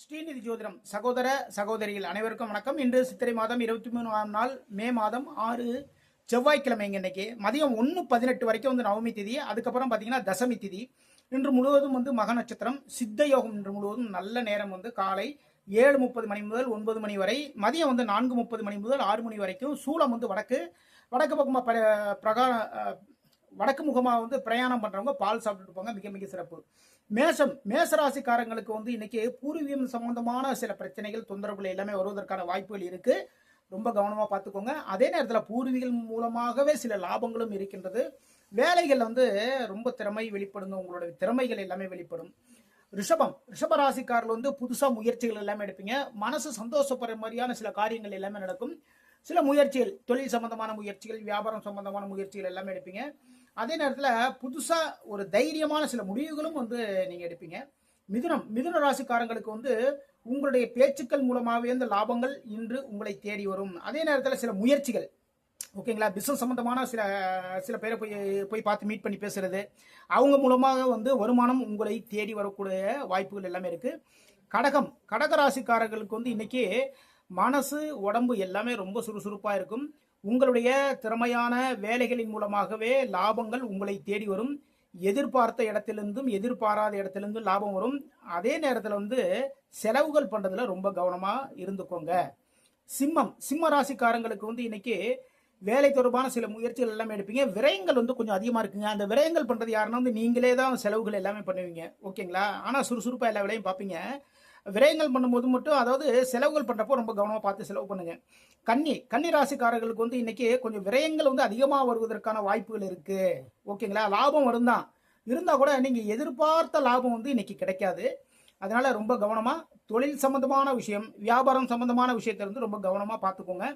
ஸ்ரீநிதி ஜோதிடம் சகோதர சகோதரிகள் அனைவருக்கும் வணக்கம். இன்று சித்திரை மாதம் இருபத்தி மூணாம் நாள் மே மாதம் ஆறு செவ்வாய்க்கிழமைங்க இன்னைக்கு மதியம் ஒன்று பதினெட்டு வரைக்கும் வந்து நவமி திதி அதுக்கப்புறம் பார்த்தீங்கன்னா தசமி திதி. இன்று முழுவதும் வந்து மக நட்சத்திரம் சித்த யோகம் இன்று முழுவதும் நல்ல நேரம் வந்து காலை ஏழு முப்பது மணி முதல் ஒன்பது மணி வரை. மதியம் வந்து நான்கு முப்பது மணி முதல் ஆறு மணி வரைக்கும் சூளம் வந்து வடக்கு. வடக்கு பக்கமாக பிரகா வடக்கு முகமாக வந்து பிரயாணம் பண்ணுறவங்க பால் சாப்பிட்டுட்டு போங்க மிக மிக சிறப்பு. மேஷம் மேசராசிக்காரங்களுக்கு வந்து இன்னைக்கு பூர்வீகம் சம்பந்தமான சில பிரச்சனைகள் தொந்தரவுகள் எல்லாமே வருவதற்கான வாய்ப்புகள் இருக்கு. ரொம்ப கவனமாக பார்த்துக்கோங்க. அதே நேரத்தில் பூர்வீகம் மூலமாகவே சில லாபங்களும் இருக்கின்றது. வேலைகள் வந்து ரொம்ப திறமை வெளிப்படுங்க உங்களுடைய திறமைகள் எல்லாமே வெளிப்படும். ரிஷபம் ரிஷபராசிக்காரர்கள் வந்து புதுசாக முயற்சிகள் எல்லாமே எடுப்பீங்க. மனசு சந்தோஷப்படுற மாதிரியான சில காரியங்கள் எல்லாமே நடக்கும். சில முயற்சிகள் தொழில் சம்பந்தமான முயற்சிகள் வியாபாரம் சம்பந்தமான முயற்சிகள் எல்லாமே எடுப்பீங்க. அதே நேரத்தில் புதுசாக ஒரு தைரியமான சில முடிவுகளும் வந்து நீங்கள் எடுப்பீங்க. மிதுனம் மிதுன ராசிக்காரங்களுக்கு வந்து உங்களுடைய பேச்சுக்கள் மூலமாகவே இந்த லாபங்கள் இன்று உங்களை தேடி வரும். அதே நேரத்தில் சில முயற்சிகள். ஓகேங்களா? பிஸ்னஸ் சம்மந்தமான சில சில பேரை போய் போய் பார்த்து மீட் பண்ணி பேசுறது. அவங்க மூலமாக வந்து வருமானம் உங்களை தேடி வரக்கூடிய வாய்ப்புகள் எல்லாமே இருக்குது கடகம் கடக ராசிக்காரர்களுக்கு வந்து இன்றைக்கி மனசு உடம்பு எல்லாமே ரொம்ப சுறுசுறுப்பாக இருக்கும். உங்களுடைய திறமையான வேலைகளின் மூலமாகவே லாபங்கள் உங்களை தேடி வரும். எதிர்பார்த்த இடத்திலிருந்தும் எதிர்பாராத இடத்திலிருந்தும் லாபம் வரும். அதே நேரத்தில் வந்து செலவுகள் பண்ணுறதுல ரொம்ப கவனமாக இருந்துக்கோங்க. சிம்மம் சிம்ம ராசிக்காரங்களுக்கு வந்து இன்னைக்கு வேலை தொடர்பான சில முயற்சிகள் எல்லாமே எடுப்பீங்க. விரயங்கள் வந்து கொஞ்சம் அதிகமாக இருக்குங்க. அந்த விரயங்கள் பண்ணுறது யாருன்னா வந்து நீங்களே தான் செலவுகள் எல்லாமே பண்ணுவீங்க. ஓகேங்களா? ஆனால் சுறுசுறுப்பாக எல்லா வேலையும் பார்ப்பீங்க. விரயங்கள் பண்ணும்போது மட்டும் அதாவது செலவுகள் பண்ணுறப்போ ரொம்ப கவனமாக பார்த்து செலவு பண்ணுங்க. கன்னி கன்னி ராசிக்காரர்களுக்கு வந்து இன்னைக்கு கொஞ்சம் விரயங்கள் வந்து அதிகமாக வருவதற்கான வாய்ப்புகள் இருக்கு. ஓகேங்களா? லாபம் வரும் தான் இருந்தால் கூட நீங்கள் எதிர்பார்த்த லாபம் வந்து இன்னைக்கு கிடைக்காது. அதனால ரொம்ப கவனமாக தொழில் சம்பந்தமான விஷயம் வியாபாரம் சம்பந்தமான விஷயத்தை வந்து ரொம்ப கவனமாக பார்த்துக்கோங்க.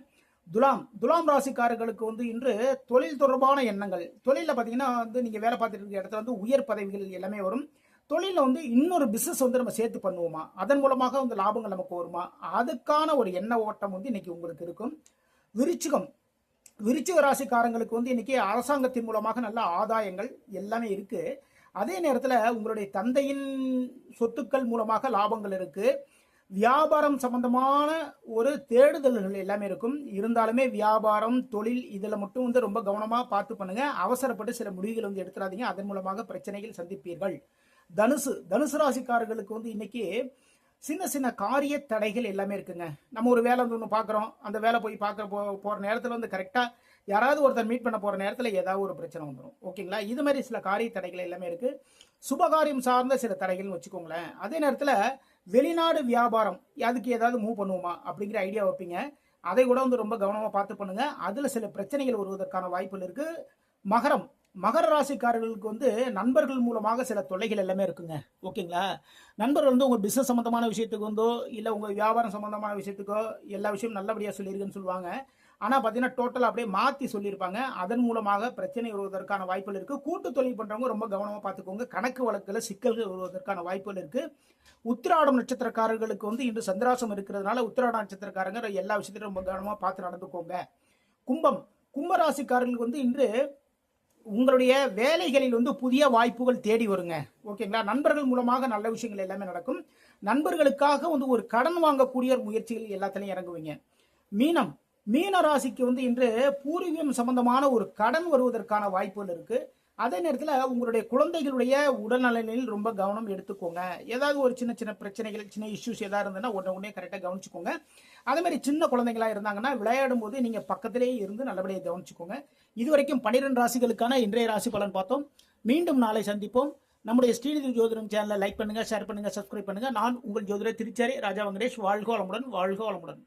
துலாம் துலாம் ராசிக்காரர்களுக்கு வந்து இன்று தொழில் தொடர்பான எண்ணங்கள். தொழிலில் பார்த்தீங்கன்னா வந்து நீங்கள் வேலை பார்த்துட்டு இருக்க இடத்துல வந்து உயர் பதவிகள் எல்லாமே வரும். தொழிலில் வந்து இன்னொரு பிஸ்னஸ் வந்து நம்ம சேர்த்து பண்ணுவோமா? அதன் மூலமாக வந்து லாபங்கள் நமக்கு வருமா? அதுக்கான ஒரு எண்ண ஓட்டம் வந்து இன்னைக்கு உங்களுக்கு இருக்கும். விருச்சிகம். விருச்சிக ராசிக்காரங்களுக்கு வந்து இன்னைக்கு அரசாங்கத்தின் மூலமாக நல்ல ஆதாயங்கள் எல்லாமே இருக்கு. அதே நேரத்தில் உங்களுடைய தந்தையின் சொத்துக்கள் மூலமாக லாபங்கள் இருக்கு. வியாபாரம் சம்பந்தமான ஒரு தேடுதல்கள் எல்லாமே இருக்கும். இருந்தாலுமே வியாபாரம் தொழில் இதில் மட்டும் வந்து ரொம்ப கவனமாக பார்த்து பண்ணுங்க. அவசரப்பட்டு சில முடிவுகள் வந்து எடுத்துடாதீங்க. அதன் மூலமாக பிரச்சனைகள் சந்திப்பீர்கள். தனுசு தனுசு ராசிக்காரர்களுக்கு வந்து இன்னைக்கு சின்ன சின்ன காரிய தடைகள் எல்லாமே இருக்குங்க. நம்ம ஒரு வேலை வந்து ஒன்று பார்க்குறோம் அந்த வேலை போய் பார்க்க போ போகிற நேரத்தில் வந்து கரெக்டாக யாராவது ஒருத்தர் மீட் பண்ண போகிற நேரத்தில் ஏதாவது ஒரு பிரச்சனை வந்துடும் ஓகேங்களா? இது மாதிரி சில காரிய தடைகள் எல்லாமே இருக்குது சுபகாரியம் சார்ந்த சில தடைகள்னு வச்சுக்கோங்களேன். அதே நேரத்தில் வெளிநாடு வியாபாரம் அதுக்கு ஏதாவது மூவ் பண்ணுவோமா அப்படிங்கிற ஐடியா வைப்பீங்க. அதை கூட வந்து ரொம்ப கவனமாக பார்த்து பண்ணுங்க. அதில் சில பிரச்சனைகள் வருவதற்கான வாய்ப்புகள் இருக்குது மகரம் மகர ராசிக்காரர்களுக்கு வந்து நண்பர்கள் மூலமாக சில தொல்லைகள் எல்லாமே இருக்குங்க. ஓகேங்களா? நண்பர்கள் வந்து உங்கள் பிஸ்னஸ் சம்மந்தமான விஷயத்துக்கு வந்தோ இல்லை உங்கள் வியாபாரம் சம்மந்தமான விஷயத்துக்கோ எல்லா விஷயமும் நல்லபடியாக சொல்லியிருக்குன்னு சொல்லுவாங்க. ஆனால் பார்த்தீங்கன்னா டோட்டலாக அப்படியே மாற்றி சொல்லியிருப்பாங்க. அதன் மூலமாக பிரச்சனை வருவதற்கான வாய்ப்புகள் இருக்குது கூட்டு தொழில் பண்ணுறவங்க ரொம்ப கவனமாக பார்த்துக்கோங்க கணக்கு வழக்கில் சிக்கல்கள் வருவதற்கான வாய்ப்புகள் இருக்குது உத்திராடம் நட்சத்திரக்காரர்களுக்கு வந்து இன்று சந்திராசம் இருக்கிறதுனால உத்திராடம் நட்சத்திரக்காரங்க எல்லா விஷயத்திலும் ரொம்ப கவனமாக பார்த்து நடந்துக்கோங்க. கும்பம். கும்பராசிக்காரர்களுக்கு வந்து இன்று உங்களுடைய வேலைகளில் வந்து புதிய வாய்ப்புகள் தேடி வருங்க. ஓகேங்களா? நண்பர்கள் மூலமாக நல்ல விஷயங்கள் எல்லாமே நடக்கும். நண்பர்களுக்காக வந்து ஒரு கடன் வாங்கக்கூடிய முயற்சிகள் எல்லாத்துலையும் இறங்குவீங்க. மீனம் மீன ராசிக்கு வந்து இன்று பூர்வீகம் சம்பந்தமான ஒரு கடன் வருவதற்கான வாய்ப்புகள் இருக்குது அதே நேரத்தில் உங்களுடைய குழந்தைகளுடைய உடல்நலனில் ரொம்ப கவனம் எடுத்துக்கோங்க. ஏதாவது ஒரு சின்ன சின்ன பிரச்சனைகள் சின்ன இஷ்யூஸ் ஏதாவது இருந்ததுன்னா உடனே உடனே கரெக்டாக கவனிச்சுக்கோங்க. அதே மாதிரி சின்ன குழந்தைங்களா இருந்தாங்கன்னா விளையாடும் போது நீங்கள் பக்கத்திலேயே இருந்து நல்லபடியாக கவனிச்சுக்கோங்க. இது வரைக்கும் பன்னிரெண்டு ராசிகளுக்கான இன்றைய ராசி பலன் பார்த்தோம். மீண்டும் நாளை சந்திப்போம். நம்முடைய ஸ்ரீநிதி ஜோதிடம் சேனலை லைக் பண்ணுங்க ஷேர் பண்ணுங்க சப்ஸ்கிரைப் பண்ணுங்க. நான் உங்கள் ஜோதிடர் திருச்சாரி ராஜா வெங்கடேஷ். வாழ்க வளமுடன் வாழ்க வளமுடன்.